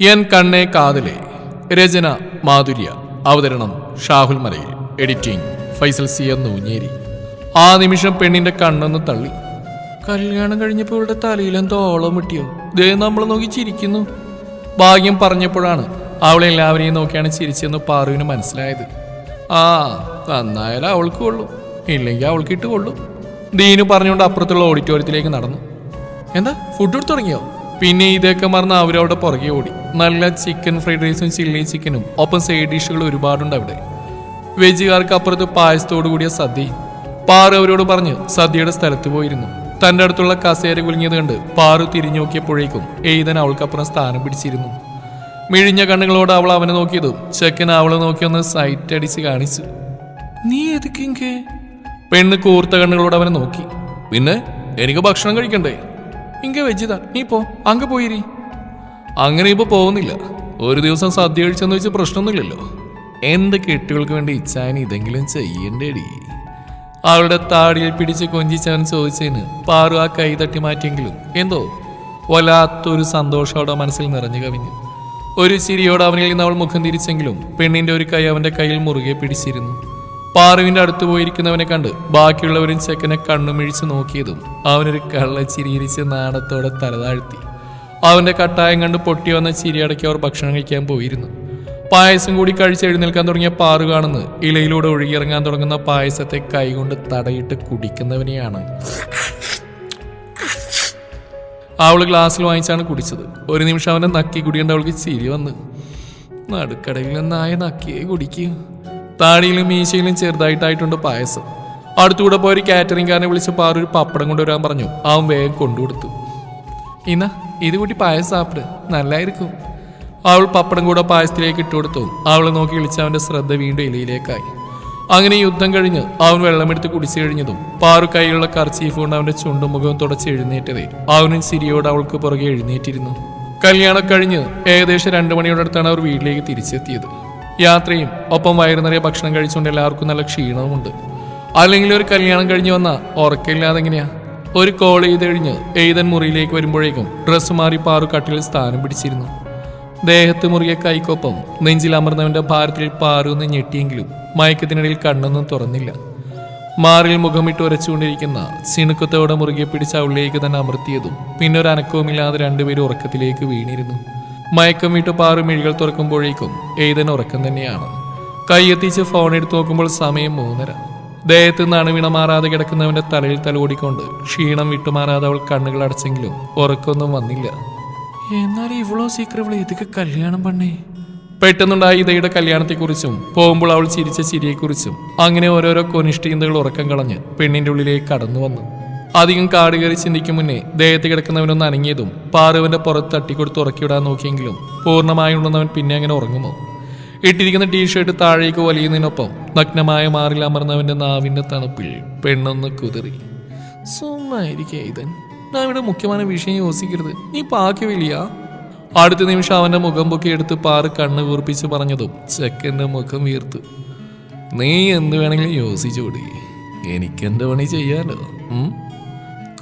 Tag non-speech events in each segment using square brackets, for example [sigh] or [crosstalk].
N കണ്ണേ കാതലെ രചന മാധുര്യ. അവതരണം ഷാഹുൽ മലയിൽ. എഡിറ്റിംഗ് ഫൈസൽ സി എന്ന് ഊഞ്ഞേരി ആ നിമിഷം പെണ്ണിന്റെ കണ്ണൊന്ന് തള്ളി. കല്യാണം കഴിഞ്ഞപ്പോൾ ഇവളുടെ തലയിലെന്തോ ഓളം വിട്ടിയോ? ദേ നമ്മൾ നോക്കി ചിരിക്കുന്നു. ഭാഗ്യം പറഞ്ഞപ്പോഴാണ് അവളെ എല്ലാവരെയും നോക്കിയാണ് ചിരിച്ചെന്ന് പാറുവിന് മനസ്സിലായത്. ആ നന്നായാലും അവൾക്ക് കൊള്ളും. ഇല്ലെങ്കിൽ അവൾക്ക് ഇട്ട് കൊള്ളും. ദീനു പറഞ്ഞുകൊണ്ട് അപ്പുറത്തുള്ള ഓഡിറ്റോറിയത്തിലേക്ക് നടന്നു. എന്താ ഫുഡ് എടുത്തു തുടങ്ങിയോ? പിന്നെ ഇതൊക്കെ മറന്ന് അവരവിടെ പുറകെ ഓടി. നല്ല ചിക്കൻ ഫ്രൈഡ് റൈസും ചില്ലി ചിക്കനും ഒപ്പം സൈഡ് ഡിഷുകൾ ഒരുപാടുണ്ട് അവിടെ. വെജുകാർക്ക് അപ്പുറത്ത് പായസത്തോടു കൂടിയ സദ്യ. പാറു അവരോട് പറഞ്ഞ് സദ്യയുടെ സ്ഥലത്ത് പോയിരുന്നു. തന്റെ അടുത്തുള്ള കസേര കുലുങ്ങിയത് കണ്ട് പാറു തിരിഞ്ഞു നോക്കിയപ്പോഴേക്കും എയ്തൻ അവൾക്കപ്പുറം സ്ഥാനം പിടിച്ചിരുന്നു. മിഴിഞ്ഞ കണ്ണുകളോട് അവൾ അവനെ നോക്കിയതും ചെക്കൻ അവളെ നോക്കി ഒന്ന് സൈറ്റ് അടിച്ച് കാണിച്ചു. നീ എതുക്കെങ്കേ പെണ്ണ് കൂർത്ത കണ്ണുകളോട് അവനെ നോക്കി. പിന്നെ എനിക്ക് ഭക്ഷണം കഴിക്കണ്ടേ? ഇങ്ക വെജിതാ നീ പോ അങ്ങ് പോയിരി അങ്ങനെ ഇപ്പൊ പോകുന്നില്ല. ഒരു ദിവസം സദ്യ കഴിച്ചെന്ന് വെച്ച് പ്രശ്നമൊന്നുമില്ലല്ലോ. എന്റെ കെട്ടുകൾക്ക് വേണ്ടി ഇച്ചാൻ ഇതെങ്കിലും ചെയ്യണ്ടേടി? അവളുടെ താടിയിൽ പിടിച്ച് കൊഞ്ചിച്ചവൻ ചോദിച്ചതിന് പാറു ആ കൈ തട്ടി മാറ്റിയെങ്കിലും എന്തോ വല്ലാത്തൊരു സന്തോഷോടെ മനസ്സിൽ നിറഞ്ഞു കവിഞ്ഞു. ഒരു ചിരിയോടെ അവനിൽ നിന്ന് അവൾ മുഖം തിരിച്ചെങ്കിലും പെണ്ണിന്റെ ഒരു കൈ അവന്റെ കയ്യിൽ മുറുകെ പിടിച്ചിരുന്നു. പാറുവിന്റെ അടുത്ത് പോയിരിക്കുന്നവനെ കണ്ട് ബാക്കിയുള്ളവരും ചെക്കനെ കണ്ണുമിഴിച്ച് നോക്കിയതും അവനൊരു കള്ള ചിരിയിരിച്ച് നാണത്തോടെ തലതാഴ്ത്തി അവന്റെ കട്ടായം കണ്ട് പൊട്ടി വന്ന ചിരിയടക്കി അവർ ഭക്ഷണം കഴിക്കാൻ പോയിരുന്നു. പായസം കൂടി കഴിച്ച് എഴുന്നേൽക്കാൻ തുടങ്ങിയ പാറു കാണുന്നത് ഇലയിലൂടെ ഒഴുകിയിറങ്ങാൻ തുടങ്ങുന്ന പായസത്തെ കൈകൊണ്ട് തടയിട്ട് കുടിക്കുന്നവനെയാണ്. അവൾ ഗ്ലാസ്സിൽ വാങ്ങിച്ചാണ് കുടിച്ചത്. ഒരു നിമിഷം അവനെ നക്കി കുടിയേണ്ട അവൾക്ക് ചിരി വന്ന് നടുക്കടയിൽ നായ നക്കിയേ കുടിക്കുക താടിയിലും മീശയിലും ചെറുതായിട്ടായിട്ടുണ്ട് പായസം. അടുത്തുകൂടെ പോയി ഒരു കാറ്ററിംഗ് കാരനെ വിളിച്ച് പാറു ഒരു പപ്പടം കൊണ്ടുവരാൻ പറഞ്ഞു. അവൻ വേഗം കൊണ്ടുകൊടുത്തു. ഇന്ന ഇത് കൂട്ടി പായസം സാപ്പിട്. നല്ലായിരിക്കും. അവൾ പപ്പടം കൂടെ പായസത്തിലേക്ക് ഇട്ടുകൊടുത്തു അവളെ നോക്കി വിളിച്ച അവന്റെ ശ്രദ്ധ വീണ്ടും ഇലയിലേക്കായി അങ്ങനെ യുദ്ധം കഴിഞ്ഞ് അവൻ വെള്ളമെടുത്ത് കുടിച്ചു കഴിഞ്ഞതും പാറു കൈയിലുള്ള കർച്ചീഫ് കൊണ്ട് അവന്റെ ചുണ്ടും മുഖവും തുടച്ച് എഴുന്നേറ്റതേ. അവനും സിരിയോട് അവൾക്ക് പുറകെ എഴുന്നേറ്റിരുന്നു. കല്യാണം കഴിഞ്ഞ് ഏകദേശം രണ്ടു മണിയോടടുത്താണ് അവർ വീട്ടിലേക്ക് തിരിച്ചെത്തിയത്. യാത്രയും ഒപ്പം വയറു നിറയെ ഭക്ഷണം കഴിച്ചുകൊണ്ട് എല്ലാവർക്കും നല്ല ക്ഷീണവുമുണ്ട്. അല്ലെങ്കിൽ ഒരു കല്യാണം കഴിഞ്ഞ് വന്നാൽ ഉറക്കമില്ലാതെ എങ്ങനെയാ? ഒരു കോൾ ചെയ്ത് കഴിഞ്ഞ് എഴുതൻ മുറിയിലേക്ക് വരുമ്പോഴേക്കും ഡ്രസ്സ് മാറി പാറു സ്ഥാനം പിടിച്ചിരുന്നു. ദേഹത്ത് മുറിയ കൈക്കൊപ്പം നെഞ്ചിൽ അമർന്നവന്റെ ഭാരത്തിൽ പാറുന്ന് ഞെട്ടിയെങ്കിലും മയക്കത്തിനിടയിൽ കണ്ണൊന്നും തുറന്നില്ല. മാറിൽ മുഖമിട്ട് ഉരച്ചുകൊണ്ടിരിക്കുന്ന ചിണുക്കത്തോടെ മുറുകെ പിടിച്ച ഉള്ളിലേക്ക് തന്നെ അമർത്തിയതും പിന്നെ ഒരു അനക്കവുമില്ലാതെ രണ്ടുപേരും ഉറക്കത്തിലേക്ക് വീണിരുന്നു. മയക്കം വിട്ട് പാറു മിഴികൾ തുറക്കുമ്പോഴേക്കും എഴുതൻ ഉറക്കം തന്നെയാണ്. കൈയെത്തിച്ച് ഫോൺ എടുത്തു നോക്കുമ്പോൾ സമയം മൂന്നര. ദേഹത്ത് നിന്ന് അണുവിണ മാറാതെ കിടക്കുന്നവന്റെ തലയിൽ തലോടിക്കൊണ്ട് ക്ഷീണം വിട്ടുമാറാതെ അവൾ കണ്ണുകൾ അടച്ചെങ്കിലും ഉറക്കൊന്നും വന്നില്ല. എന്നാൽ ഇവളോ സീക്രം ഇവളെ? ഇതൊക്കെ കല്യാണം പണ്ണേ. പെട്ടെന്നുണ്ടായ ഇതയുടെ കല്യാണത്തെക്കുറിച്ചും പോകുമ്പോൾ അവൾ ചിരിച്ച ചിരിയെക്കുറിച്ചും അങ്ങനെ ഓരോരോ കൊനിഷ്ഠീന്തകൾ ഉറക്കം കളഞ്ഞ് പെണ്ണിന്റെ ഉള്ളിലേക്ക് കടന്നു വന്നു. അധികം കാട് കയറി ചിന്തിക്കും മുന്നേ ദേഹത്ത് കിടക്കുന്നവനൊന്ന് അനങ്ങിയതും പാറുവന്റെ പുറത്ത് തട്ടിക്കൊടുത്ത് ഉറക്കിവിടാൻ നോക്കിയെങ്കിലും പൂർണമായി ഉണ്ടെന്നവൻ പിന്നെ അങ്ങനെ ഉറങ്ങുമോ? ഇട്ടിരിക്കുന്ന ടീഷർട്ട് താഴേക്ക് വലിയുന്നതിനൊപ്പം നഗ്നമായ മാറിൽ അമർന്നവന്റെ നാവിന്റെ തണുപ്പിൽ പെണ്ണൊന്ന് കുതിറി. സുമ്മായിരിക്കേ ഇതൻ. ഞാൻ ഇവിടെ മുഖ്യമായ വിഷയം യോസിക്കരുത് നീ പാക്കി വലിയ. അടുത്ത നിമിഷം അവന്റെ മുഖം പൊക്കി എടുത്ത് പാറ് കണ്ണ് കൂർപ്പിച്ച് പറഞ്ഞതും ചെക്കന്റെ മുഖം വീർത്തു. നീ എന്ത് വേണമെങ്കിലും യോസിച്ചോടി എനിക്കെന്റെ പണി ചെയ്യാലോ?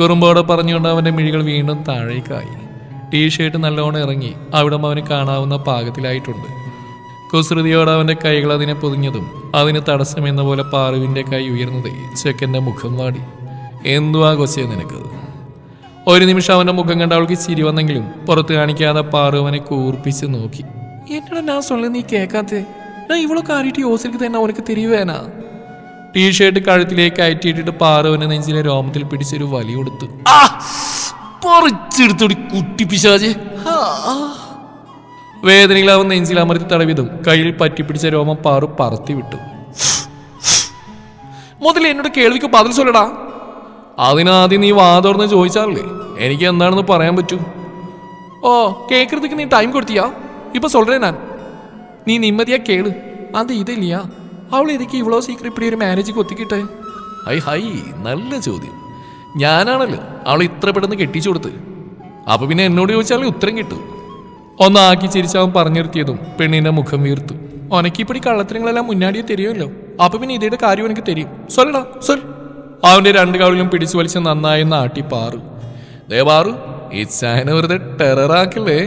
കുറുമ്പോടെ പറഞ്ഞുകൊണ്ട് അവന്റെ മിഴികൾ വീണ്ടും താഴേക്കായി. ടീഷർട്ട് നല്ലോണം ഇറങ്ങി അവിടം അവന് കാണാവുന്ന പാകത്തിലായിട്ടുണ്ട്. കുസൃതിയോടെ അവന്റെ കൈകൾ അതിനെ പൊതിഞ്ഞതും അതിന് തടസ്സമെന്ന പോലെ പാറുവിന്റെ കൈ ഉയർന്നത് ചെക്കന്റെ മുഖം വാടി. എന്തുവാ കൊച്ചേ നിനക്ക്? ഒരു നിമിഷം അവന്റെ മുഖം കണ്ട അവൾക്ക് ചിരി വന്നെങ്കിലും പുറത്ത് കാണിക്കാതെ പാറു അവനെ കൂർപ്പിച്ച് നോക്കി. എന്നോട് ഞാൻ സൊല്ല നീ കേക്കാത്തേ? ഞാൻ ഇവളെ കാരിട്ട് യോസിലേക്ക് തന്നെ അവനക്ക് തിരിവേനാ ടീഷർട്ട് കഴുത്തിലേക്ക് അയറ്റിയിട്ടിട്ട് പാറുവനെ നെഞ്ചിലെ രോമത്തിൽ പിടിച്ചൊരു വലി കൊടുത്തു. ആ! പറിച്ചെടുത്തോടി കുട്ടി വേദനയിൽ വേദനയിലാവും നെഞ്ചിൽ അമർത്തി തടവിതും. കയ്യിൽ പറ്റിപ്പിടിച്ച രോമം പാറു പറത്തി വിട്ടു. മുതൽ എന്നോട് കേൾവിക്ക് ബദൽ ചൊല്ലടാ അതിനാദ്യം നീ വാതോർന്ന് ചോദിച്ചാലേ എനിക്ക് എന്താണെന്ന് പറയാൻ പറ്റൂ? ഓ കേൾക്കുന്നതുക്ക് നീ ടൈം കൊടുത്തിയാ? ഇപ്പൊ സൊല്ലേ ഞാൻ. നീ നിമ്മതിയാ കേൾ. അത് ഇതില്ല. അവൾ ഇതിക്ക് ഇവളോ സീക്രട്ട് ഇപ്പിടി ഒരു മാരേജ് കൊത്തിക്കിട്ടെ ഹൈ ഹൈ നല്ല ചോദ്യം. ഞാനാണല്ലോ അവൾ ഇത്ര പെട്ടെന്ന് കെട്ടിച്ചു കൊടുത്ത് അപ്പൊ പിന്നെ എന്നോട് ചോദിച്ചാൽ ഉത്തരം കിട്ടും. ഒന്നാക്കി ചിരിച്ചവൻ പറഞ്ഞു നിർത്തിയതും പെണ്ണിന്റെ മുഖം വീർത്തു. ഒനക്കിപ്പടി കള്ളത്തരങ്ങളെല്ലാം മുന്നാടിയെ തരുമല്ലോ അപ്പൊ പിന്നെ ഇതയുടെ കാര്യം എനിക്ക് തരും സൊല്ലടാ സ്വൽ അവന്റെ രണ്ട് കാവിലും പിടിച്ചു വലിച്ച് നന്നായി നാട്ടി പാറു. ദേ പാറു ഇച്ചാനെ വെറുതെ ടെററാക്കല്ലേ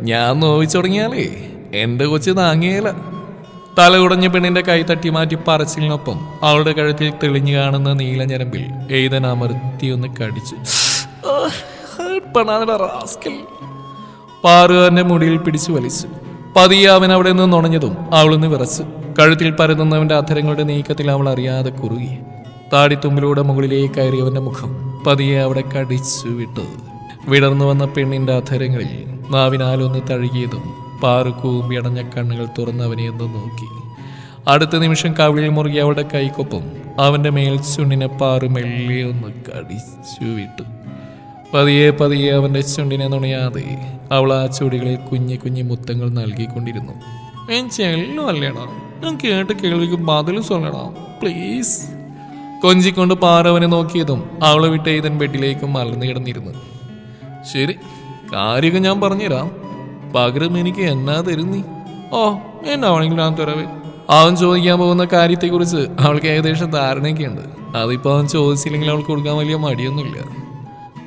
ഞാൻ നോവിച്ചു തുടങ്ങിയാലേ എന്റെ കൊച്ചു താങ്ങിയല തല കുടഞ്ഞ പെണ്ണിന്റെ കൈ തട്ടി മാറ്റി പറച്ചിലിനൊപ്പം അവളുടെ കഴുത്തിൽ തെളിഞ്ഞു കാണുന്ന നീലഞ്ഞരമ്പിൽ എഴുതൻ ഒന്ന് കടിച്ചു. റാസ്കൽ." പാറുകാരന്റെ മുടിയിൽ പിടിച്ചു വലിച്ചു. പതിയെ അവൻ അവിടെ നിന്ന് നുണഞ്ഞതും അവളൊന്ന് വിറച്ചു. കഴുത്തിൽ പരതുന്നവന്റെ അധരങ്ങളുടെ നീക്കത്തിൽ അവൾ അറിയാതെ കുറുകി. താടിത്തുമ്പിലൂടെ മുകളിലേക്ക് കയറിയവന്റെ മുഖം പതിയെ അവിടെ കടിച്ചു വിട്ടു. വിടർന്നു വന്ന പെണ്ണിന്റെ അധരങ്ങളിൽ നാവിനാലൊന്ന് തഴുകിയതും പാറു കൂമ്പിയടഞ്ഞ കണ്ണുകൾ തുറന്ന് അവനെ ഒന്ന് നോക്കി. അടുത്ത നിമിഷം കവിളിൽ മുറുകി അവളുടെ കൈക്കൊപ്പം അവന്റെ മേൽ ചുണ്ണിനെ പാറു മെല്ലെ ഒന്ന് കടിച്ചു വിട്ടു. പതിയെ പതിയെ അവന്റെ ചുണ്ടിനെ നുണയാതെ അവൾ ആ ചുടികളിൽ കുഞ്ഞു കുഞ്ഞു മുത്തങ്ങൾ നൽകിക്കൊണ്ടിരുന്നു. ഞാൻ കേട്ട കേൾവിക്ക് ബദൽ സൊല്ലടാ പ്ലീസ് കൊഞ്ചിക്കൊണ്ട് പാറവനെ നോക്കിയതും അവളെ വിട്ട് ഇതൻ ബെഡിലേക്ക് മലർന്നു കിടന്നിരുന്നു. ശരി കാര്യമൊക്കെ ഞാൻ പറഞ്ഞുതരാം. പകരം എനിക്ക് എന്നാ തരുന്നീ? ഓ എന്നാ വേണമെങ്കിലും ഞാൻ തരവേ. അവൻ ചോദിക്കാൻ പോകുന്ന കാര്യത്തെക്കുറിച്ച് അവൾക്ക് ഏകദേശം ധാരണയൊക്കെ ഉണ്ട് അതിപ്പോ അവൻ ചോദിച്ചില്ലെങ്കിൽ അവൾക്ക് കൊടുക്കാൻ വലിയ മടിയൊന്നുമില്ല.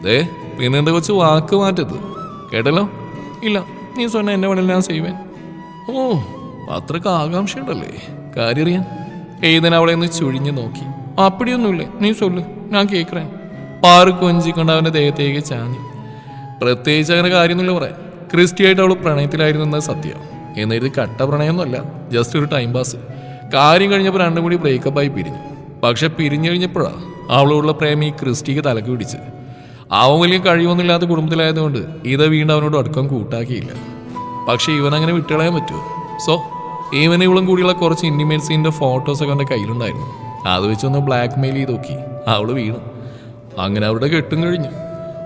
ദേ പിന്നെ എന്താ കൊച്ചു വാക്ക് മാറ്റത് കേട്ടല്ലോ? ഇല്ല നീ സ്വന്ന എന്നെ വേണമല്ലോ ഞാൻ ചെയ്യുവേ. ഓ അത്രയ്ക്ക് ആകാംക്ഷയുണ്ടല്ലേ? കാര്യം അറിയാൻ ഏതിനാ അവളെ ഒന്ന് ചുഴിഞ്ഞു നോക്കി. അപ്പടിയൊന്നുമില്ലേ? നീ സൊല്ലു ഞാൻ കേക്കറേ പാറ് കൊഞ്ചിക്കൊണ്ട് അവന്റെ ദേഹത്തേക്ക് ചാഞ്ഞു. പ്രത്യേകിച്ച് അങ്ങനെ കാര്യമൊന്നുമില്ല പറയാൻ. ക്രിസ്റ്റിയായിട്ട് അവൾ പ്രണയത്തിലായിരുന്നു എന്നാ സത്യം. എന്നൊരു കട്ട പ്രണയമൊന്നുമല്ല ജസ്റ്റ് ഒരു ടൈം പാസ് കാര്യം കഴിഞ്ഞപ്പോൾ രണ്ടും കൂടി ബ്രേക്കപ്പായി പിരിഞ്ഞു. പക്ഷെ പിരിഞ്ഞു കഴിഞ്ഞപ്പോഴാണ് അവളോടുള്ള പ്രേമി ക്രിസ്റ്റിക്ക് തലക്ക് പിടിച്ച് അവൻ വലിയ കഴിവൊന്നുമില്ലാത്ത കുടുംബത്തിലായതുകൊണ്ട് ഇത വീണ്ടും അവനോട് അടുക്കം കൂട്ടാക്കിയില്ല. പക്ഷേ ഇവൻ അങ്ങനെ വിട്ടുകളയാൻ പറ്റുമോ? സോ ഇവനെ ഇവളും കൂടിയുള്ള കുറച്ച് ഇൻഡിമേറ്റ്സിന്റെ ഫോട്ടോസൊക്കെ അവന്റെ കയ്യിലുണ്ടായിരുന്നു. അത് വെച്ചൊന്ന് ബ്ലാക്ക് മെയിൽ ചെയ്ത് നോക്കി. അവൾ വീണു. അങ്ങനെ അവരുടെ കെട്ടും കഴിഞ്ഞു.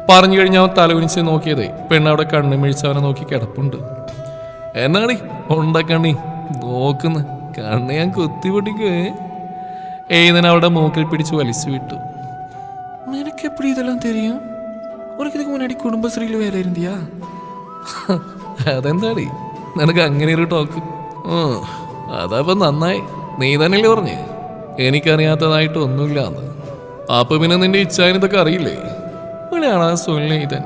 പറഞ്ഞു കഴിഞ്ഞ് അവൻ തലകുനിച്ച് നോക്കിയതേ പെണ്ണ് പെണ്ണവിടെ കണ്ണു മിഴിച്ച് അവനെ നോക്കി കിടപ്പുണ്ട്. എന്നാണി ഉണ്ടക്കണ്ണി നോക്കുന്നു. കണ്ണ് ഞാൻ കുത്തി പൊട്ടിക്കേ ഏതൻ മൂക്കിൽ പിടിച്ച് വലിച്ചു വിട്ടു. നിനക്കെപ്പോഴും ഇതെല്ലാം തെരിയും? உனக்கு இதுக்கு முன்னாடி குடும்பஸ்ரீயில் അതെന്താടി? നിനക്ക് അങ്ങനെ ഒരു ടോക്ക് അതപ്പം നന്നായി. നീ തന്നെയല്ലേ പറഞ്ഞേ? എനിക്കറിയാത്തതായിട്ട് ഒന്നുമില്ല എന്ന് അപ്പൊ പിന്നെ നിന്റെ ഇച്ഛായന് ഇതൊക്കെ അറിയില്ലേ? വിളിയാണ് ആ സുനിലേതൻ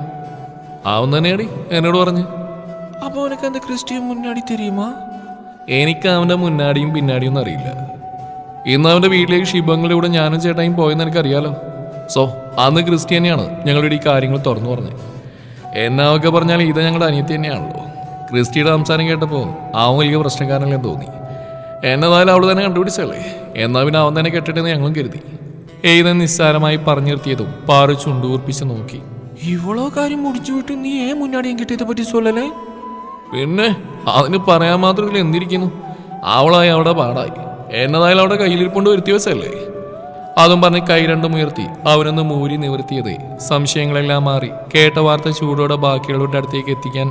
ആവും തന്നെയാടി എന്നോട് പറഞ്ഞു. അപ്പൊ അവനക്ക് എന്താ ക്രിസ്റ്റിയും മുന്നാടി തിരിയുമോ എനിക്ക് അവന്റെ മുന്നാടിയും പിന്നാടിയും ഒന്നും അറിയില്ല. ഇന്ന് അവന്റെ വീട്ടിലേക്ക് ശിബങ്ങളുടെ കൂടെ ഞാനും ചേട്ടായും പോയെന്ന് എനിക്കറിയാലോ. സോ അന്ന് ക്രിസ്ത്യാനിയാണ് ഞങ്ങളുടെ ഈ കാര്യങ്ങൾ തുറന്നു പറഞ്ഞത്. എന്നാവൊക്കെ പറഞ്ഞാൽ ഇത് ഞങ്ങളുടെ അനിയത്തി തന്നെയാണല്ലോ. ക്രിസ്റ്റിയുടെ സംസാരം കേട്ടപ്പോൾ അവൻ വലിയ പ്രശ്നക്കാരനല്ലേ തോന്നി. എന്നതായാലും അവൾ തന്നെ കണ്ടുപിടിച്ചല്ലേ എന്നാൽ പിന്നെ അവൻ തന്നെ കെട്ടിട്ടെന്ന് ഞങ്ങളും കരുതി. ഏത് നിസ്സാരമായി പറഞ്ഞു നിർത്തിയതും പാറു ചുണ്ടൂർപ്പിച്ച് നോക്കി. ഇവളോ കാര്യം മുടിച്ചു വിട്ട് നീ ഏ മുന്നാടിയും കിട്ടിയതെ പറ്റി സൊല്ലല്ലേ പിന്നെ അതിന് പറയാൻ മാത്രത്തിൽ എന്തിരിക്കുന്നു? അവളായി അവിടെ പാടായി. എന്നതായാലും അവിടെ കയ്യിലിരിപ്പുണ്ട് വരുത്തി വെച്ചല്ലേ അതും പറഞ്ഞ് കൈ രണ്ടും ഉയർത്തി അവനൊന്ന് മൂരി നിവർത്തിയത്. സംശയങ്ങളെല്ലാം മാറി. കേട്ട വാർത്ത ചൂടോടെ ബാക്കിയുള്ളവരുടെ അടുത്തേക്ക് എത്തിക്കാൻ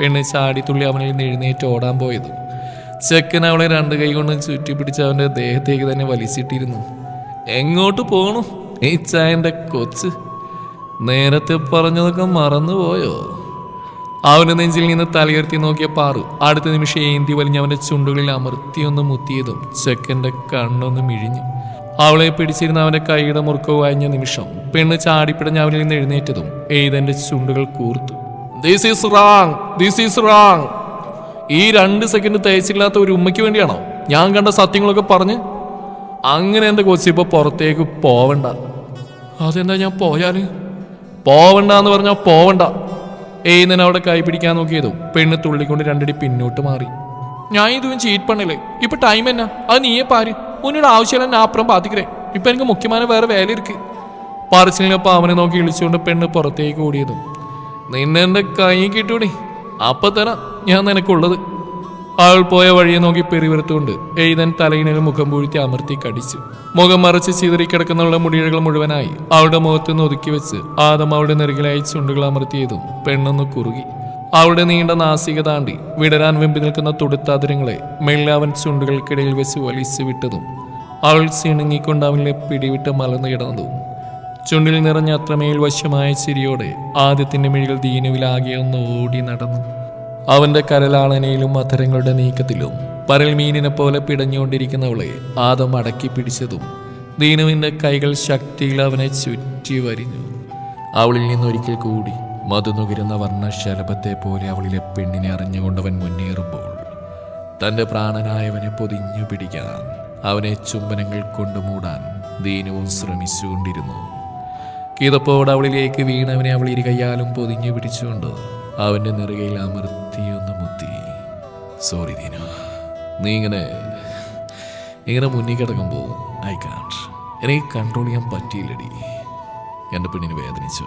പെണ്ണ് ചാടിത്തുള്ളി അവനിൽ എഴുന്നേറ്റ് ഓടാൻ പോയത്. ചെക്കൻ അവളെ രണ്ട് കൈ കൊണ്ട് ചുറ്റിപ്പിടിച്ച് അവന്റെ ദേഹത്തേക്ക് തന്നെ വലിച്ചിട്ടിരുന്നു. എങ്ങോട്ട് പോണു? ഈ ചായന്റെ കൊച്ച്? നേരത്തെ പറഞ്ഞതൊക്കെ മറന്നുപോയോ? അവന് നെഞ്ചിൽ നിന്ന് തലയുയർത്തി നോക്കിയ പാറു അടുത്ത നിമിഷം ഏന്തി വലിഞ്ഞ് അവന്റെ ചുണ്ടുകളിൽ അമർത്തിയൊന്ന് മുത്തിയതും ചെക്കന്റെ കണ്ണൊന്ന് മിഴിഞ്ഞു. അവളെ പിടിച്ചിരുന്ന അവന്റെ കൈയുടെ മുറുക്കവ് വാങ്ങിയ നിമിഷം പെണ്ണ് ചാടിപ്പിടഞ്ഞ് അവനിൽ നിന്ന് എഴുന്നേറ്റതും എയ്തന്റെ ചുണ്ടുകൾ കൂർത്തു. This is wrong this is wrong ഈ രണ്ട് സെക്കൻഡ് തേച്ചില്ലാത്ത ഒരു ഉമ്മയ്ക്ക് വേണ്ടിയാണോ ഞാൻ കണ്ട സത്യങ്ങളൊക്കെ പറഞ്ഞ്? അങ്ങനെ എന്റെ കൊച്ചി ഇപ്പൊ പുറത്തേക്ക് പോവണ്ട. അതെന്താ ഞാൻ പോയാൽ? പോവണ്ട എന്ന് പറഞ്ഞാൽ പോവണ്ട. ഏയ്ന്നൻ അവിടെ കൈ പിടിക്കാൻ നോക്കിയതും പെണ്ണ് തുള്ളിക്കൊണ്ട് രണ്ടടി പിന്നോട്ട് മാറി. ഞാൻ ഇതും ചീറ്റ് പണില്ലേ ഇപ്പൊ ടൈം എന്നാ? അത് നീയെ പാര്. ഉന്നോട് ആവശ്യമില്ല അപ്പുറം ബാധിക്കരേ ഇപ്പൊ എനിക്ക് മുഖ്യമാനം വേറെ വേല ഇരിക്ക്. പറിച്ചിലിനൊപ്പം അവനെ നോക്കി ഇളിച്ചുകൊണ്ട് പെണ്ണ് പുറത്തേക്ക് ഓടിയത്. നിന്നെ കൈ കിട്ടൂടി. അപ്പൊ തന്നെ ഞാൻ നിനക്കുള്ളത്. ആൾ പോയ വഴിയെ നോക്കി പെരുവിരുത്തുകൊണ്ട് എഴുതൻ തലയിണയിൽ മുഖം പൂഴ്ത്തി അമർത്തി കടിച്ചു. മുഖം മറച്ച് ചിതറിക്കിടക്കുന്നവളുടെ മുടിയഴകൾ മുഴുവനായി അവളുടെ മുഖത്ത് നിന്ന് ഒതുക്കി വെച്ച് ആദം അവളുടെ നെറുകിലായി ചുണ്ടുകൾ അമർത്തിയതും പെണ്ണൊന്ന് കുറുകി. അവളുടെ നീണ്ട നാസിക താണ്ടി വിടരാൻ വെമ്പി നിൽക്കുന്ന തുടുത്താതിരങ്ങളെ മെല്ലെ അവൻ ചുണ്ടുകൾക്കിടയിൽ വെച്ച് വലിച്ചു വിട്ടതും അവൾ സിണുങ്ങിക്കൊണ്ട് അവനെ പിടിവിട്ട് മലർന്നു കിടന്നതും. ചുണ്ടിൽ നിറഞ്ഞ അത്രമേൽ വശമായ ചിരിയോടെ ആദ്യത്തിന്റെ മിഴികൾ ദീനുവിലാകെ ഒന്ന് ഓടി നടന്നു. അവന്റെ കരലാളനയിലും അധരങ്ങളുടെ നീക്കത്തിലും പരൽ മീനിനെ പോലെ പിടഞ്ഞുകൊണ്ടിരിക്കുന്നവളെ ആദം അടക്കി പിടിച്ചതും ദീനുവിന്റെ കൈകൾ ശക്തിയിൽ അവനെ ചുറ്റി വരിഞ്ഞു. അവളിൽ നിന്നൊരിക്കൽ കൂടി മധുനുകരുന്ന വർണശലഭത്തെ പോലെ അവളിലെ പെണ്ണിനെ അറിഞ്ഞുകൊണ്ടവൻ മുന്നേറുമ്പോൾ തന്റെ പ്രാണനായവനെ പൊതിഞ്ഞു പിടിക്കാൻ അവനെ ചുംബനങ്ങൾ കൊണ്ടു മൂടാൻ ദീനവും ശ്രമിച്ചുകൊണ്ടിരുന്നു. കിതപ്പോട് അവളിലേക്ക് വീണവനെ അവൾ ഇരു കയ്യാലും പൊതിഞ്ഞു പിടിച്ചുകൊണ്ട് അവന്റെ നെറുകയിൽ അമർത്തിയൊന്ന് മുത്തി. സോറി ദീന. നീ ഇങ്ങനെ ഇങ്ങനെ മുന്നിൽ കിടക്കുമ്പോൾ ഐ കാണ്ട് എനിക്ക് കൺട്രോൾ ചെയ്യാൻ പറ്റിയില്ലടി. എന്റെ പെണ്ണിന് വേദനിച്ചു.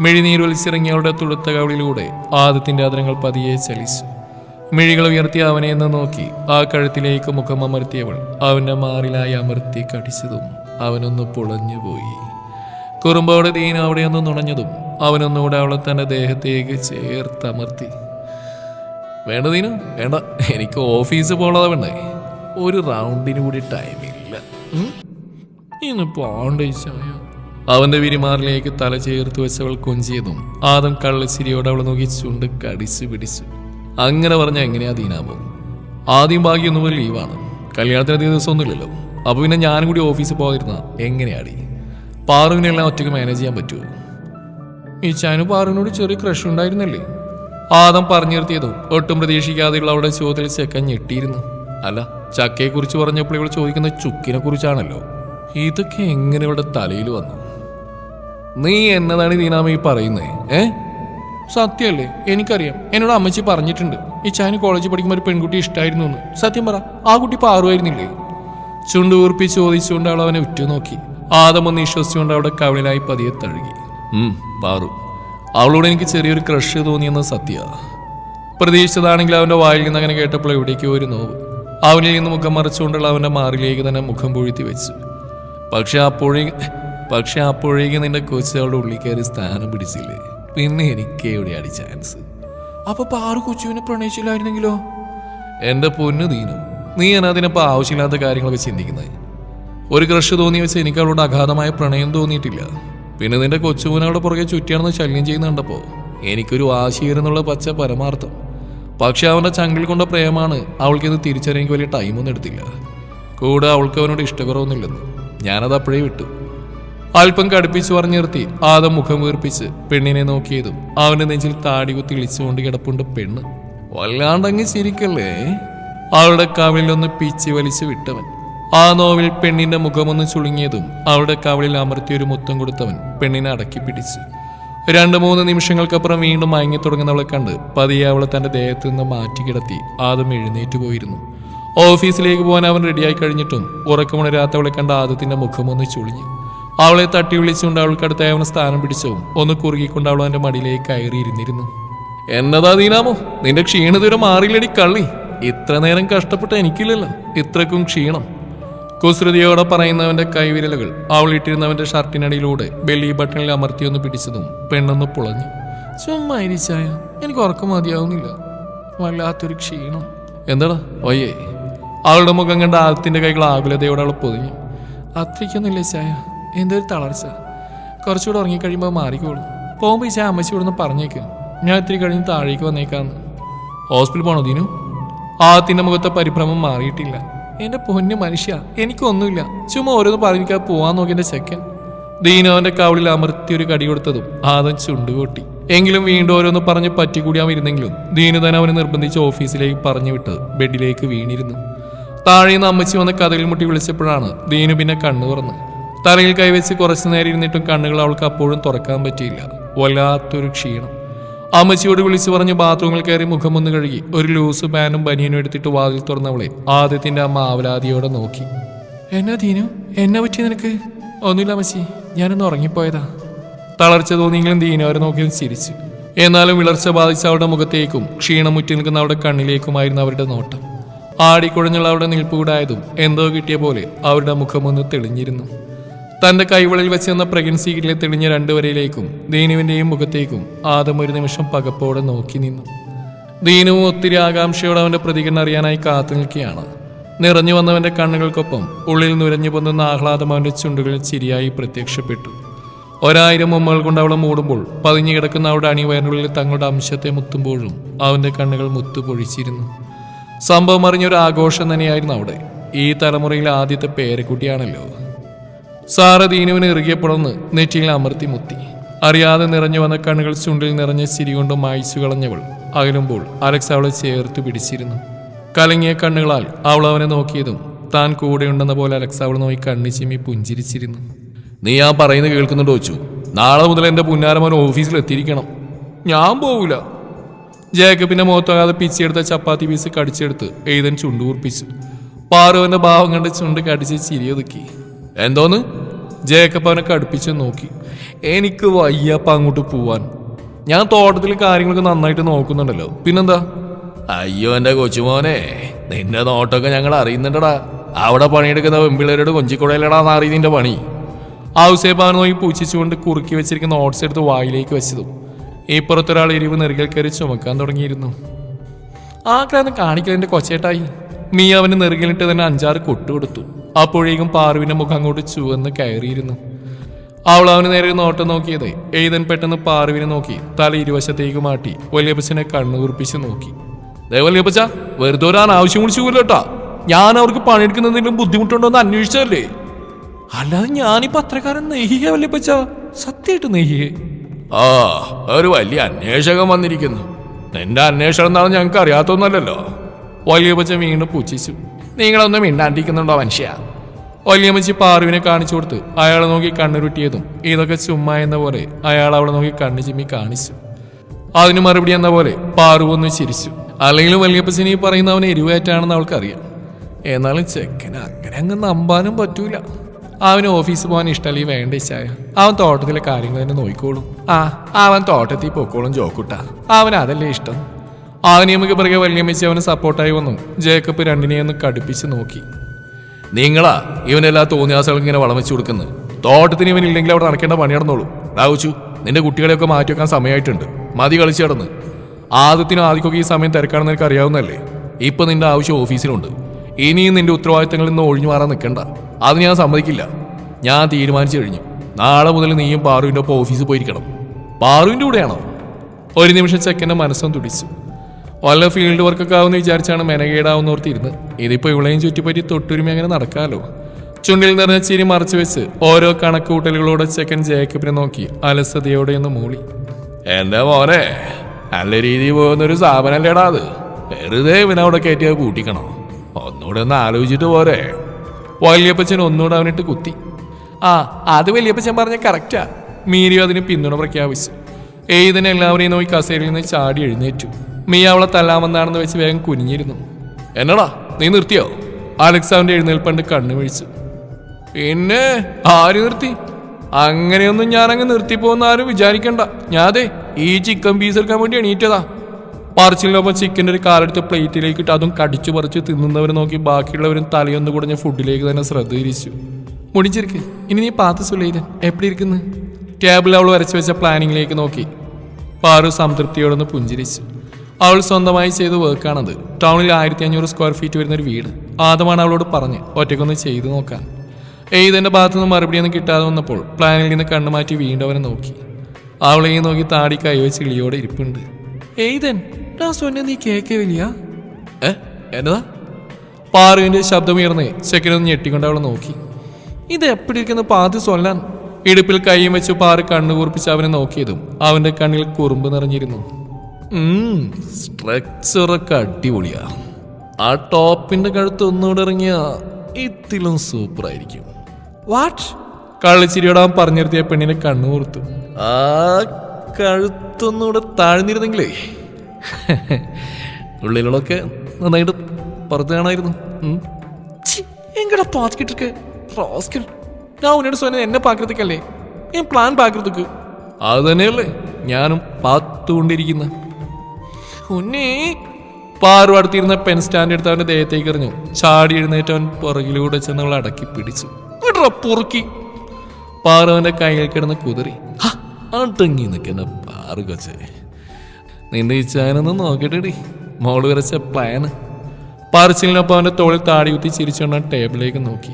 മിഴിനീരൊലിച്ചിറങ്ങിയ അവളുടെ തുടുത്ത കവിളിലൂടെ ആദത്തിന്റെ അതിരങ്ങൾ പതിയെ ചലിച്ചു. മിഴികൾ ഉയർത്തി അവനെ എന്ന് നോക്കി ആ കഴുത്തിലേക്ക് മുഖം അമർത്തിയവൾ അവന്റെ മാറിലായി അമർത്തി കടിച്ചതും അവനൊന്ന് പൊളഞ്ഞുപോയി കുറുമ്പോടെ ദീന അവിടെ ഒന്ന് നുണഞ്ഞതും അവനൊന്നുകൂടെ അവളെ തന്റെ ദേഹത്തേക്ക് ചേർത്തമർത്തി വേണ്ട ദീനു വേണ്ട. എനിക്ക് ഓഫീസ് പോളതാ വേണ്ടേ ഒരു റൗണ്ടിന് കൂടി ടൈമില്ല? ഇന്ന് പോണ്ടേ അവന്റെ വിരിമാറിലേക്ക് തല ചേർത്ത് വെച്ചവൾ കൊഞ്ചിയതും ആദം കള്ളശ്ശിരിയോട് അവളെ നോക്കി ചുണ്ട് കടിച്ചു പിടിച്ചു. അങ്ങനെ പറഞ്ഞ എങ്ങനെയാ ദീനാവും ആദ്യം ഭാഗ്യം ഒന്നും ലീവാണ്. കല്യാണത്തിന് അധികം ദിവസമൊന്നുമില്ലല്ലോ. അപ്പോൾ പിന്നെ ഞാനും കൂടി ഓഫീസിൽ പോകാതിരുന്ന എങ്ങനെയാടി? പാറുവിനെല്ലാം ഒറ്റയ്ക്ക് മാനേജ് ചെയ്യാൻ പറ്റുമോ? ഈ ചാനു പാറുവിനോട് ചെറിയ ക്രഷ് ഉണ്ടായിരുന്നല്ലേ? ആദം പറഞ്ഞു നിർത്തിയതും ഒട്ടും പ്രതീക്ഷിക്കാതെയുള്ള അവളുടെ ചോദ്യത്തിൽ ചെക്കൻ ഞെട്ടിയിരുന്നു. അല്ല ചക്കയെക്കുറിച്ച് പറഞ്ഞപ്പോൾ ഇവൾ ചോദിക്കുന്ന ചുക്കിനെ കുറിച്ചാണല്ലോ ഇതൊക്കെ എങ്ങനെ ഇവളുടെ തലയിൽ വന്നു? നീ എന്നതാണ് ദീനാമ ഈ പറയുന്നത് ഏ? സത്യമല്ലേ? എനിക്കറിയാം. എന്നോട് അമ്മച്ചി പറഞ്ഞിട്ടുണ്ട്. ഈ ചാന് കോളേജിൽ പഠിക്കുമ്പോൾ ഒരു പെൺകുട്ടി ഇഷ്ടമായിരുന്നു എന്ന് സത്യം പറ ആ കുട്ടി പാറുമായിരുന്നില്ലേ ചുണ്ട് ഊർപ്പി ചോദിച്ചുകൊണ്ട് അവൾ അവനെ ഉറ്റുനോക്കി. ആദമൊന്ന് വിശ്വസിച്ചുകൊണ്ട് അവിടെ കവിളിലായി പതിയെ തഴുകി. പാറു. അവളോട് എനിക്ക് ചെറിയൊരു ക്രഷ് തോന്നിയെന്ന് സത്യ. പ്രതീക്ഷിച്ചതാണെങ്കിൽ അവന്റെ വായിൽ നിന്ന് അങ്ങനെ കേട്ടപ്പോൾ എവിടേക്കോ ഒരു നോവ്. അവനിൽ നിന്ന് മുഖം മറിച്ചുകൊണ്ടുള്ള അവന്റെ മാറിലേക്ക് തന്നെ മുഖം പൊഴുത്തി വെച്ചു. പക്ഷെ അപ്പോഴേ പക്ഷെ അപ്പോഴേക്കും നിന്റെ കൊച്ചു അവളുടെ ഉള്ളിൽ സ്ഥാനം പിടിച്ചില്ലേ? പിന്നെ എനിക്ക് എവിടെയാണ് ചാൻസ് അപ്പൊ പാറു കൊച്ചുവിനെ പ്രണയിച്ചില്ലായിരുന്നെങ്കിലോ? എന്റെ പൊന്നു ദീനു നീ അതിനപ്പോ ആവശ്യമില്ലാത്ത കാര്യങ്ങളൊക്കെ ചിന്തിക്കുന്നത്. ഒരു ക്രഷ് തോന്നി വെച്ച് എനിക്ക് അവളോട് അഗാധമായ പ്രണയം തോന്നിയിട്ടില്ല. പിന്നെ നിന്റെ കൊച്ചുവിനെ അവിടെ പുറകെ ചുറ്റിയാണെന്ന് ശല്യം ചെയ്യുന്ന കണ്ടപ്പോ എനിക്കൊരു വാശിയിരുന്നുള്ള പച്ച പരമാർത്ഥം. പക്ഷെ അവന്റെ ചങ്കിൽ കൊണ്ട പ്രേമാണ് അവൾക്കിത് തിരിച്ചറിയാൻ വലിയ ടൈമൊന്നും എടുത്തില്ല. കൂടെ അവൾക്ക് അവനോട് ഇഷ്ടക്കുറവൊന്നുമില്ലെന്ന്. ഞാനത് അപ്പോഴേ വിട്ടു. അല്പം കടുപ്പിച്ചു പറഞ്ഞു നിർത്തി. ആദം മുഖം വീർപ്പിച്ച് പെണ്ണിനെ നോക്കിയതും അവന്റെ നെഞ്ചിൽ താടി കുത്തി ഇളിച്ചുകൊണ്ട് കിടപ്പുണ്ട് പെണ്ണ്. വല്ലാണ്ടങ്ങ് ചിരിക്കല്ലേ? അവളുടെ കവിളിലൊന്ന് പിച്ചി വലിച്ചു വിട്ടവൻ. ആ നോവിൽ പെണ്ണിന്റെ മുഖമൊന്ന് ചുളുങ്ങിയതും അവളുടെ കവിളിൽ അമർത്തിയൊരു മുത്തം കൊടുത്തവൻ പെണ്ണിനെ അടക്കി പിടിച്ചു. രണ്ടു മൂന്ന് നിമിഷങ്ങൾക്കപ്പുറം വീണ്ടും മയങ്ങി തുടങ്ങുന്നവളെ കണ്ട് പതിയെ അവളെ തന്റെ ദേഹത്ത് നിന്ന് മാറ്റി കിടത്തി ആദം എഴുന്നേറ്റ് പോയിരുന്നു. ഓഫീസിലേക്ക് പോകാൻ അവൻ റെഡിയായി കഴിഞ്ഞിട്ടും ഉറക്കമുണരാത്തവളെ കണ്ട ആദത്തിന്റെ മുഖമൊന്ന് ചുളിഞ്ഞു. അവളെ തട്ടി വിളിച്ചുകൊണ്ട് അവൾക്കടുത്ത് അവനെ സ്ഥാനം പിടിച്ചു. ഒന്ന് കുറുകിക്കൊണ്ട് അവൾ അവന്റെ മടിയിലേക്ക് കയറിയിരുന്നിരുന്നു എന്നതാ ദീനാമോ? നിന്റെ ക്ഷീണതൂരം മാറിയില്ലടി കള്ളി. ഇത്ര നേരം കഷ്ടപ്പെട്ട എനിക്കില്ലല്ലോ. ഇത്രക്കും ക്ഷീണം. കുസൃതിയോടെ പറയുന്നവന്റെ കൈവിരലുകൾ അവൾ ഇട്ടിരുന്നവന്റെ ഷർട്ടിനടിയിലൂടെ ബെല്ലി ബട്ടണിൽ അമർത്തിയൊന്ന് പിടിച്ചതും പെണ്ണൊന്ന് പുളഞ്ഞു. ചുമ്മാ ഇരിച്ചായ എനിക്ക് ഉറക്കം മതിയാവുന്നില്ല. വല്ലാത്തൊരു ക്ഷീണം. എന്താടാ? ഒയ്യേ അവളുടെ മുഖം കണ്ട ആദ്യത്തിന്റെ കൈകൾ ആകുലതയോടെ അവൾ പൊതിഞ്ഞു. അത്രയ്ക്കൊന്നുമില്ലേ ചായ? എന്തൊരു തളർച്ച. കുറച്ചുകൂടെ ഉറങ്ങിക്കഴിയുമ്പോൾ മാറിക്കോളും. പോകുമ്പോൾ ഈ ചാ അമ്മച്ചി ഇവിടെ നിന്ന് പറഞ്ഞേക്ക്. ഞാൻ ഇത്തിരി കഴിഞ്ഞ് താഴേക്ക് വന്നേക്കാന്ന്. ഹോസ്പിറ്റൽ പോണോ ദീനു? തിന്റെ മുഖത്തെ പരിഭ്രമം മാറിയിട്ടില്ല. എന്റെ പൊന്നു മനുഷ്യ എനിക്കൊന്നുമില്ല. ചുമ്മാ ഓരോന്ന് പറഞ്ഞിരിക്കാൻ പോവാൻ നോക്കി എന്റെ ചെക്കൻ. ദീനു അവന്റെ കവിളിൽ അമർത്തി ഒരു കടി കൊടുത്തതും ആദം ചുണ്ടുകൊട്ടി. എങ്കിലും വീണ്ടും ഓരോന്ന് പറഞ്ഞ് പറ്റിക്കൂടിയാമിരുന്നെങ്കിലും ദീനു തന്നെ അവനെ നിർബന്ധിച്ച് ഓഫീസിലേക്ക് പറഞ്ഞു വിട്ടത്. ബെഡിലേക്ക് വീണിരുന്നു. താഴെ നിന്ന് അമ്മച്ചി വന്ന് കഥകിൽ മുട്ടി വിളിച്ചപ്പോഴാണ് ദീനു പിന്നെ കണ്ണു തുറന്ന്. തലയിൽ കൈവച്ച് കുറച്ചു നേരം ഇരുന്നിട്ടും കണ്ണുകൾ അവൾക്ക് അപ്പോഴും തുറക്കാൻ പറ്റിയില്ല. വല്ലാത്തൊരു ക്ഷീണം. അമ്മച്ചിയോട് വിളിച്ചു പറഞ്ഞ് ബാത്റൂമിൽ കയറി മുഖം ഒന്ന് കഴുകി ഒരു ലൂസ് പാനും ബനിയനും എടുത്തിട്ട് വാതിൽ തുറന്നവളെ ആദ്യത്തിന്റെ അമ്മ ആവലാതിയോടെ നോക്കി. എന്നാ ദീനു? എന്നാ പറ്റി നിനക്ക്? ഒന്നുമില്ല അമ്മച്ചി. ഞാനൊന്ന് ഉറങ്ങിപ്പോയതാ. തളർച്ച തോന്നിയെങ്കിലും ദീനു അവരെ നോക്കി ചിരിച്ചു. എന്നാലും വിളർച്ച ബാധിച്ച അവളുടെ മുഖത്തേക്കും ക്ഷീണം മുറ്റി നിൽക്കുന്ന അവളുടെ കണ്ണിലേക്കുമായിരുന്നു അവരുടെ നോട്ടം. ആടിക്കുഴഞ്ഞുള്ള അവളുടെ നിൽപ്പ് കൂടായതും എന്തോ കിട്ടിയ പോലെ അവരുടെ മുഖമൊന്ന് തെളിഞ്ഞിരുന്നു. തന്റെ കൈവളിൽ വെച്ച് നിന്ന പ്രഗ്നൻസി കിട്ടിലെ തെളിഞ്ഞ രണ്ടുപേരിലേക്കും ദീനുവിന്റെയും മുഖത്തേക്കും ആദം ഒരു നിമിഷം പകപ്പോടെ നോക്കി നിന്നു. ദീനുവും ഒത്തിരി ആകാംക്ഷയോടെ അവന്റെ പ്രതികരണം അറിയാനായി കാത്തു നിൽക്കുകയാണ്. നിറഞ്ഞു വന്നവന്റെ കണ്ണുകൾക്കൊപ്പം ഉള്ളിൽ നുരഞ്ഞു പൊന്നുന്ന ആഹ്ലാദം അവന്റെ ചുണ്ടുകളിൽ ചിരിയായി പ്രത്യക്ഷപ്പെട്ടു. ഒരായിരം ഉമ്മകൾ കൊണ്ട് അവളെ മൂടുമ്പോൾ പതിഞ്ഞു കിടക്കുന്ന അവളുടെ അണിവയറിനുള്ളിൽ തങ്ങളുടെ അംശത്തെ മുത്തുമ്പോഴും അവന്റെ കണ്ണുകൾ മുത്തു പൊഴിച്ചിരുന്നു സംഭവം അറിഞ്ഞൊരു ആഘോഷം തന്നെയായിരുന്നു അവിടെ. ഈ തലമുറയിലെ ആദ്യത്തെ പേരക്കുട്ടിയാണല്ലോ. സാറ ദീനുവിന് ഇറുകിയപ്പോഴൊന്ന് നെറ്റിയിൽ അമർത്തി മുത്തി. അറിയാതെ നിറഞ്ഞു വന്ന കണ്ണുകൾ ചുണ്ടിൽ നിറഞ്ഞ ചിരികൊണ്ട് മായിച്ചു കളഞ്ഞവൾ. അകലുമ്പോൾ അലക്സ് അവളെ ചേർത്ത് പിടിച്ചിരുന്നു. കലങ്ങിയ കണ്ണുകളാൽ അവൾ അവനെ നോക്കിയതും താൻ കൂടെയുണ്ടെന്ന പോലെ അലക്സ് അവൾ നോക്കി കണ്ണി ചിമ്മി പുഞ്ചിരിച്ചിരുന്നു. നീ ആ പറയുന്നത് കേൾക്കുന്നുണ്ടോ വെച്ചു നാളെ മുതൽ എന്റെ പുന്നാരമോൻ ഓഫീസിൽ എത്തിയിരിക്കണം. ഞാൻ പോവില്ല ജേക്കബിന്റെ മുഖത്താകാതെ പിച്ചെടുത്ത ചപ്പാത്തി പീസ് കടിച്ചെടുത്ത് എഴുതൻ ചുണ്ടുകൂർപ്പിച്ചു പാറുവന്റെ ഭാവം കണ്ട് ചുണ്ട് കടിച്ച് ചിരിയൊതുക്കി. എന്തോന്ന്? ജേക്കബ് അവനെ കടുപ്പിച്ച് നോക്കി. എനിക്ക് വയ്യപ്പ അങ്ങോട്ട് പോവാൻ. ഞാൻ തോട്ടത്തിൽ കാര്യങ്ങളൊക്കെ നന്നായിട്ട് നോക്കുന്നുണ്ടല്ലോ. പിന്നെന്താ? അയ്യോ എന്റെ കൊച്ചുമോനെ നിന്റെ നോട്ടൊക്കെ ഞങ്ങൾ അറിയുന്നുണ്ടടാ. അവിടെ പണിയെടുക്കുന്ന പെമ്പിള്ളേരോട് കൊഞ്ചിക്കുടയിലടാ നാറി നിന്റെ പണി. അവൻ നോക്കി പൂച്ചിച്ചുകൊണ്ട് കുറുക്കി വെച്ചിരിക്കുന്ന ഓട്സ് എടുത്ത് വായിലേക്ക് വെച്ചതും. ഇപ്പുറത്തൊരാൾ എരിവ് നെറുകൽ കയറി ചുമക്കാൻ തുടങ്ങിയിരുന്നു. ആ ക്രാന്ന് കാണിക്കലിന്റെ കൊച്ചേട്ടായി. മീ അവന് നെറുകലിട്ട് തന്നെ അഞ്ചാറ് കൊട്ടു കൊടുത്തു അപ്പോഴേക്കും പാർവിന്റെ മുഖം അങ്ങോട്ട് ചുവന്ന് കയറിയിരുന്നു. അവൾ അവന് നേരെ നോട്ടം നോക്കിയത് എഴുതൻ പെട്ടെന്ന് പാർവിനെ നോക്കി തല ഇരുവശത്തേക്ക് മാറ്റി വലിയപ്പച്ചനെ കണ്ണുകുറിപ്പിച്ച് നോക്കി. ദേ വലിയപ്പച്ച വെറുതെ ഒരാൻ ആവശ്യം വിളിച്ചു കേട്ടാ ഞാൻ അവർക്ക് പണിയെടുക്കുന്നതിലും ബുദ്ധിമുട്ടുണ്ടോ എന്ന് അന്വേഷിച്ചതല്ലേ? അല്ലാതെ ഞാനീ പത്രക്കാരൻ നെയ്യ വല്യപ്പച്ച സത്യമായിട്ട് നെയ്യേ? ആ ഒരു വലിയ അന്വേഷകൻ വന്നിരിക്കുന്നു. നിന്റെ അന്വേഷണം എന്താണെന്ന് ഞങ്ങൾക്ക് അറിയാത്തൊന്നല്ലല്ലോ വലിയപ്പച്ച വീണ്ടും പുച്ഛിച്ചു. നിങ്ങളൊന്നും മിണ്ടാണ്ടിരിക്കുന്നുണ്ടോ മനുഷ്യ? വല്യമ്മച്ചി പാറുവിനെ കാണിച്ചു കൊടുത്ത് അയാളെ നോക്കി കണ്ണുരുട്ടിയതും ഇതൊക്കെ ചുമ്മാ എന്ന പോലെ അയാൾ അവളെ നോക്കി കണ്ണു ചിമ്മി കാണിച്ചു. അതിന് മറുപടി എന്ന പോലെ പാറു ഒന്ന് ചിരിച്ചു. അല്ലെങ്കിൽ വല്യപ്പച്ചന് ഈ പറയുന്ന അവന് എരിവേറ്റാണെന്ന് അവൾക്കറിയാം. എന്നാലും ചെക്കന് അങ്ങനെ അങ്ങ് നമ്പാനും പറ്റൂല. അവന് ഓഫീസിൽ പോകാൻ ഇഷ്ടമല്ലേ വേണ്ട ചായ? അവൻ തോട്ടത്തിലെ കാര്യങ്ങൾ തന്നെ നോക്കിക്കോളും. ആ അവൻ തോട്ടത്തിൽ പൊക്കോളും ജോക്കുട്ട. അവൻ അതല്ലേ ഇഷ്ടം? നമുക്ക് പിറകെ വല്യമ്മച്ചി അവന് സപ്പോർട്ടായി വന്നു. ജേക്കബ് രണ്ടിനെയൊന്ന് കടുപ്പിച്ച് നോക്കി. നിങ്ങളാ ഇവനെല്ലാ തോന്നിയാസകളും ഇങ്ങനെ വളമിച്ചു കൊടുക്കുന്നത് തോട്ടത്തിന് ഇവനില്ലെങ്കിൽ അവിടെ നടക്കേണ്ട പണി നടന്നോളൂ. രാവുച്ചു നിന്റെ കുട്ടികളെയൊക്കെ മാറ്റി വെക്കാൻ സമയമായിട്ടുണ്ട് മതി കളിച്ചു കിടന്ന് ആദ്യത്തിനും ആദ്യമൊക്കെ ഈ സമയം തിരക്കാണെന്ന് എനിക്ക് അറിയാവുന്നല്ലേ ഇപ്പൊ നിന്റെ ആവശ്യം ഓഫീസിലുണ്ട്. ഇനിയും നിന്റെ ഉത്തരവാദിത്തങ്ങളിൽ നിന്ന് ഒഴിഞ്ഞു മാറാൻ നിൽക്കണ്ട. അത് ഞാൻ സമ്മതിക്കില്ല. ഞാൻ തീരുമാനിച്ചു കഴിഞ്ഞു. നാളെ മുതൽ നീയും പാറുവിന്റെ ഒപ്പം ഓഫീസിൽ പോയിരിക്കണം. പാറുവിന്റെ കൂടെയാണോ? ഒരു നിമിഷം ചെക്കന്റെ മനസ്സും തുടിച്ചു. വല്ല ഫീൽഡ് വർക്കൊക്കെ ആവുമെന്ന് വിചാരിച്ചാണ് മെനകേടാവുന്നോർത്തിരുന്ന് ഇതിപ്പോ ഇവളെയും ചുറ്റിപ്പറ്റി തൊട്ടുരുമി അങ്ങനെ നടക്കാമല്ലോ ചുണ്ടിൽ നിറഞ്ഞ ചിരി മറച്ചു വെച്ച് ഓരോ കണക്കുകൂട്ടലുകളോടെ ചെക്കൻ ജേക്കബിനെ നോക്കി അലസതയോടെ ഒന്ന് മൂളി. എന്താ മോനെ നല്ല രീതിയിൽ പോകുന്ന ഒരു സ്ഥാപനല്ലേടാ അത്. വെറുതെ ഇവനവിടെ കയറ്റിയത് കൂട്ടിക്കണോ ഒന്നുകൂടെ ഒന്ന് ആലോചിച്ചിട്ട് പോരെ. വലിയപ്പച്ചൻ ഒന്നുകൂടെ അവനിട്ട് കുത്തി. ആ അത് വലിയപ്പച്ചൻ പറഞ്ഞ കറക്റ്റാ. മീരിയോ അതിന് പിന്തുണ പ്രഖ്യാപിച്ചു. എയ്തിന് എല്ലാവരെയും നോക്കി കസേരയിൽ നിന്ന് ചാടി എഴുന്നേറ്റു. മീ അവളെ തല്ലാമെന്നാണെന്ന് വെച്ച് വേഗം കുനിഞ്ഞിരുന്നു. എന്നടാ നീ നിർത്തിയോ? അലക്സ് അവന്റെ എഴുന്നേൽപ്പണ്ട് കണ്ണു വീഴ്ച്ചു. പിന്നെ ആര് നിർത്തി? അങ്ങനെയൊന്നും ഞാനങ്ങ് നിർത്തിപ്പോന്ന് ആരും വിചാരിക്കണ്ട. ഞാതെ ഈ ചിക്കൻ പീസ് എടുക്കാൻ വേണ്ടി എണീറ്റതാ. പറച്ചിലിനൊപ്പം ചിക്കന്റെ ഒരു കാലെടുത്ത് പ്ലേറ്റിലേക്ക് ഇട്ട് അതും കടിച്ചു പറിച്ച് തിന്നുന്നവരെ നോക്കി ബാക്കിയുള്ളവരും തലയൊന്ന് കുടഞ്ഞ ഫുഡിലേക്ക് തന്നെ ശ്രദ്ധ തിരിച്ചു മുടിച്ചിരിക്ക്. ഇനി നീ പാത്ത സുലൈതൻ. എപ്പിടി ഇരിക്കുന്നു? ടേബിളിൽ അവൾ വരച്ചു വെച്ച പ്ലാനിങ്ങിലേക്ക് നോക്കി. പാറു സംതൃപ്തിയോടൊന്ന് പുഞ്ചിരിച്ചു. അവൾ സ്വന്തമായി ചെയ്ത വർക്കാണത് ടൗണിൽ ആയിരത്തി അഞ്ഞൂറ് സ്ക്വയർ ഫീറ്റ് വരുന്ന ഒരു വീട്. ആദ്യമാണ് അവളോട് പറഞ്ഞ് ഒറ്റയ്ക്കൊന്ന് ചെയ്തു നോക്കാൻ എയ്തന്റെ ഭാഗത്തുനിന്ന് മറുപടി ഒന്നും കിട്ടാതെ വന്നപ്പോൾ പ്ലാനിൽ നിന്ന് കണ്ണു മാറ്റി വീണ്ടും അവനെ നോക്കി. അവളെ നോക്കി താടി കൈവച്ച് ഇളിയോടെ ഇരിപ്പുണ്ട്. എയ്തൻ സ്വന്നെ നീ കേക്ക് വലിയ? ഏ എന്നതാ? പാറുവിന്റെ ശബ്ദമുയർന്ന് ചെക്കനൊന്ന് ഞെട്ടിക്കൊണ്ട് അവളെ നോക്കി. ഇത് എപ്പിടി ഇരിക്കുന്ന പാതി സൊല്ലാൻ ഇടുപ്പിൽ കൈയും വെച്ച് പാറ് കണ്ണു കൂർപ്പിച്ച് അവനെ നോക്കിയതും അവന്റെ കണ്ണിൽ കുറുമ്പ് നിറഞ്ഞിരുന്നു. സ്ട്രക്ചറൊക്കെ അടിപൊളിയാ. ആ ടോപ്പിന്റെ കഴുത്ത് ഒന്നുകൂടെ ഇറങ്ങിയ ഇത്തിലും സൂപ്പർ ആയിരിക്കും വാട്ട് കള്ളിച്ചിരിയോടാൻ പറഞ്ഞിരുത്തിയ പെണ്ണിനെ കണ്ണൂർത്തു ആ കഴുത്തൊന്നുകൂടെ താഴ്ന്നിരുന്നെങ്കിലേ. [laughs] ഉള്ളിലൊക്കെ നന്നായിട്ട് പുറത്ത് കാണായിരുന്നു. എങ്കട പാക്കിട്ടിട്ട് ഞാൻ എന്നെ പാക്കിരത്തിക്കല്ലേ ഞാൻ പ്ലാൻ പാക്കിരത്തിക്ക് അത് തന്നെയല്ലേ ഞാനും പാത്തുകൊണ്ടിരിക്കുന്ന. ഉന്നേ പാറു അടുത്തിരുന്ന പെൻ സ്റ്റാൻഡ് എടുത്ത് അവന്റെ ദേഹത്തേക്ക് എറിഞ്ഞു. ചാടി എഴുന്നേറ്റ് അവൻ പുറകിലൂടെ ചെന്ന് അവളെ അടക്കി പിടിച്ചു. പുറുക്കി. പാറു അവന്റെ കയ്യിൽ കിടന്ന് കുതിറി "ഹ, അടങ്ങി നിൽക്കുന്ന പാറു കൊച്ചേ. നിന്റെ ഈ ചാനൊന്ന് നോക്കട്ടെടി മോൾ വരച്ച പ്ലാന് പാർച്ചിലിനൊപ്പം അവന്റെ തോളിൽ താടി കുത്തി ചിരിച്ചുകൊണ്ട് ടേബിളിലേക്ക് നോക്കി.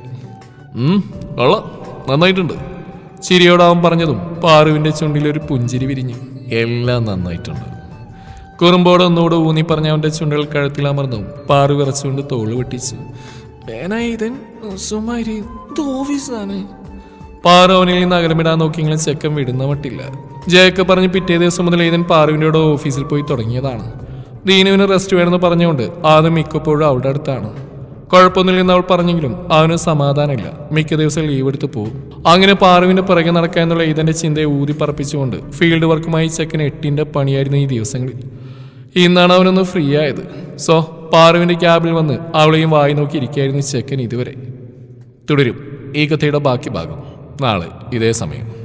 കൊള്ളാം. നന്നായിട്ടുണ്ട്. ചിരിയോടാവും പറഞ്ഞതും പാറുവിന്റെ ചുണ്ടിൽ ഒരു പുഞ്ചിരി വിരിഞ്ഞു. എല്ലാം നന്നായിട്ടുണ്ട്. കുറുമ്പോടെ ഒന്നുകൂടെ ഊന്നി പറഞ്ഞ അവന്റെ ചുണ്ടുകൾ കഴുത്തിൽ അമർന്നു. പാറു വിറച്ചുകൊണ്ട് തോൾ വെട്ടിച്ചു. വേനായുധൻ ഓഫീസാണ്. പാറു അവനിൽ നിന്ന് അകലമിടാൻ നോക്കിയെങ്കിലും ചെക്കൻ വിടുന്ന മട്ടില്ല. ജയൊക്കെ പറഞ്ഞ് പിറ്റേ ദിവസം മുതൽ ഏതൻ പാറുവിന്റെ ഓഫീസിൽ പോയി തുടങ്ങിയതാണ്. ദീനുവിന് റെസ്റ്റ് വേണമെന്ന് പറഞ്ഞുകൊണ്ട് ആദ്യം മിക്കപ്പോഴും അവളുടെ അടുത്താണ്. കുഴപ്പമൊന്നുമില്ലെന്ന് അവൾ പറഞ്ഞെങ്കിലും അവന് സമാധാനമില്ല. മിക്ക ദിവസം ലീവ് എടുത്ത് പോകും അങ്ങനെ പാറുവിന്റെ പിറകെ നടക്കുക എന്നുള്ള ഇതിന്റെ ചിന്തയെ ഊതി പറപ്പിച്ചുകൊണ്ട് ഫീൽഡ് വർക്കുമായി ചെക്കൻ എട്ടിന്റെ പണിയായിരുന്നു ഈ ദിവസങ്ങളിൽ. ഇന്നാണ് അവനൊന്ന് ഫ്രീ ആയത്. സോ പാറുവിന്റെ ക്യാബിൽ വന്ന് അവളെയും വായി നോക്കി ഇരിക്കുകയായിരുന്നു ചെക്കൻ ഇതുവരെ. തുടരും. ഈ കഥയുടെ ബാക്കി ഭാഗം. നാളെ ഇതേ സമയം.